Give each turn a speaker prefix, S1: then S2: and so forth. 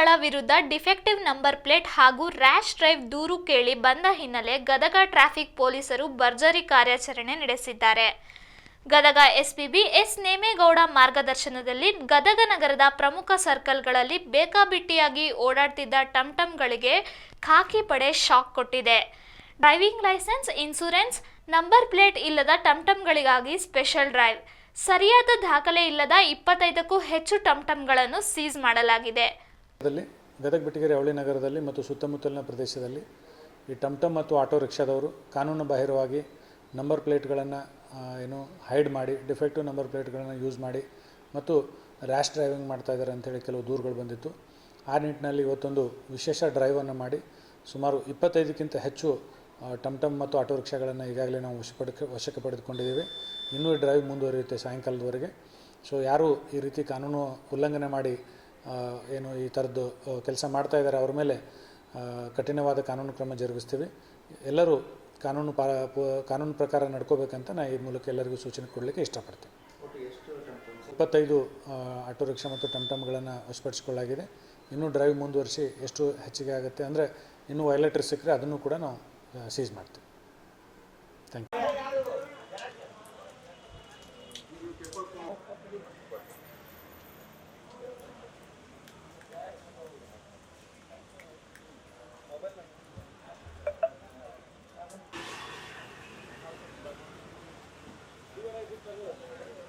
S1: ವಾಹನಗಳ ವಿರುದ್ಧ defective number plate ಹಾಗೂ ರ್ಯಾಶ್ ಡ್ರೈವ್ ದೂರು ಕೇಳಿ ಬಂದ ಹಿನ್ನೆಲೆ ಗದಗ ಟ್ರಾಫಿಕ್ ಪೊಲೀಸರು ಭರ್ಜರಿ ಕಾರ್ಯಾಚರಣೆ ನಡೆಸಿದ್ದಾರೆ. ಗದಗ ಎಸ್ಪಿಬಿ ಎಸ್ ನೇಮೇಗೌಡ ಮಾರ್ಗದರ್ಶನದಲ್ಲಿ ಗದಗ ನಗರದ ಪ್ರಮುಖ ಸರ್ಕಲ್ಗಳಲ್ಲಿ ಬೇಕಾಬಿಟ್ಟಿಯಾಗಿ ಓಡಾಡ್ತಿದ್ದ ಟಮ್ಟಮ್ಗಳಿಗೆ ಖಾಕಿ ಪಡೆ ಶಾಕ್ ಕೊಟ್ಟಿದೆ. Driving licence, insurance, number plate ಇಲ್ಲದ ಟಮ್ಟಮ್ಗಳಿಗಾಗಿ ಸ್ಪೆಷಲ್ ಡ್ರೈವ್. ಸರಿಯಾದ ದಾಖಲೆ ಇಲ್ಲದ ಇಪ್ಪತ್ತೈದಕ್ಕೂ ಹೆಚ್ಚು ಟಮ್ಟಮ್ಗಳನ್ನು ಸೀಸ್ ಮಾಡಲಾಗಿದೆ.
S2: ಗದಗ ಬಿಟ್ಟಿಗೆರೆ ಅವಳಿ ನಗರದಲ್ಲಿ ಮತ್ತು ಸುತ್ತಮುತ್ತಲಿನ ಪ್ರದೇಶದಲ್ಲಿ ಈ ಟಮ್ ಟಮ್ ಮತ್ತು ಆಟೋ ರಿಕ್ಷಾದವರು ಕಾನೂನು ಬಾಹಿರವಾಗಿ ನಂಬರ್ ಪ್ಲೇಟ್ಗಳನ್ನು ಏನು ಹೈಡ್ ಮಾಡಿ, ಡಿಫೆಕ್ಟಿವ್ ನಂಬರ್ ಪ್ಲೇಟ್ಗಳನ್ನು ಯೂಸ್ ಮಾಡಿ ಮತ್ತು ರ್ಯಾಶ್ ಡ್ರೈವಿಂಗ್ ಮಾಡ್ತಾ ಇದ್ದಾರೆ ಅಂತೇಳಿ ಕೆಲವು ದೂರುಗಳು ಬಂದಿತ್ತು. ಆ ನಿಟ್ಟಿನಲ್ಲಿ ಇವತ್ತೊಂದು ವಿಶೇಷ ಡ್ರೈವನ್ನು ಮಾಡಿ ಸುಮಾರು ಇಪ್ಪತ್ತೈದಕ್ಕಿಂತ ಹೆಚ್ಚು ಟಮ್ಟಮ್ ಟಮ್ ಟಮ್ ಮತ್ತು ಆಟೋ ರಿಕ್ಷಾಗಳನ್ನು ಈಗಾಗಲೇ ನಾವು ವಶಪಡಿಕೆ, ವಶಕ್ಕೆ ಪಡೆದುಕೊಂಡಿದ್ದೀವಿ. ಇನ್ನೂ ಈ ಡ್ರೈವ್ ಮುಂದುವರಿಯುತ್ತೆ ಸಾಯಂಕಾಲದವರೆಗೆ. ಸೊ ಯಾರು ಈ ರೀತಿ ಕಾನೂನು ಉಲ್ಲಂಘನೆ ಮಾಡಿ ಏನು ಈ ಥರದ್ದು ಕೆಲಸ ಮಾಡ್ತಾ ಇದ್ದಾರೆ ಅವ್ರ ಮೇಲೆ ಕಠಿಣವಾದ ಕಾನೂನು ಕ್ರಮ ಜರುಗಿಸ್ತೀವಿ. ಎಲ್ಲರೂ ಕಾನೂನು ಪಾ ಕಾನೂನು ಪ್ರಕಾರ ನಡ್ಕೋಬೇಕಂತ ನಾ ಈ ಮೂಲಕ ಎಲ್ಲರಿಗೂ ಸೂಚನೆ ಕೊಡಲಿಕ್ಕೆ ಇಷ್ಟಪಡ್ತೀನಿ. ಇಪ್ಪತ್ತೈದು ಆಟೋ ರಿಕ್ಷಾ ಮತ್ತು ಟಮ್ಟಮ್ಗಳನ್ನು ವಶಪಡಿಸಿಕೊಳ್ಳಲಾಗಿದೆ. ಇನ್ನೂ ಡ್ರೈವ್ ಮುಂದುವರಿಸಿ ಎಷ್ಟು ಹೆಚ್ಚಿಗೆ ಆಗುತ್ತೆ ಅಂದರೆ ಇನ್ನೂ ವೈಲೇಟರ್ ಸಿಕ್ಕರೆ ಅದನ್ನು ಕೂಡ ನಾವು ಸೀಸ್ ಮಾಡ್ತೀವಿ. Thank you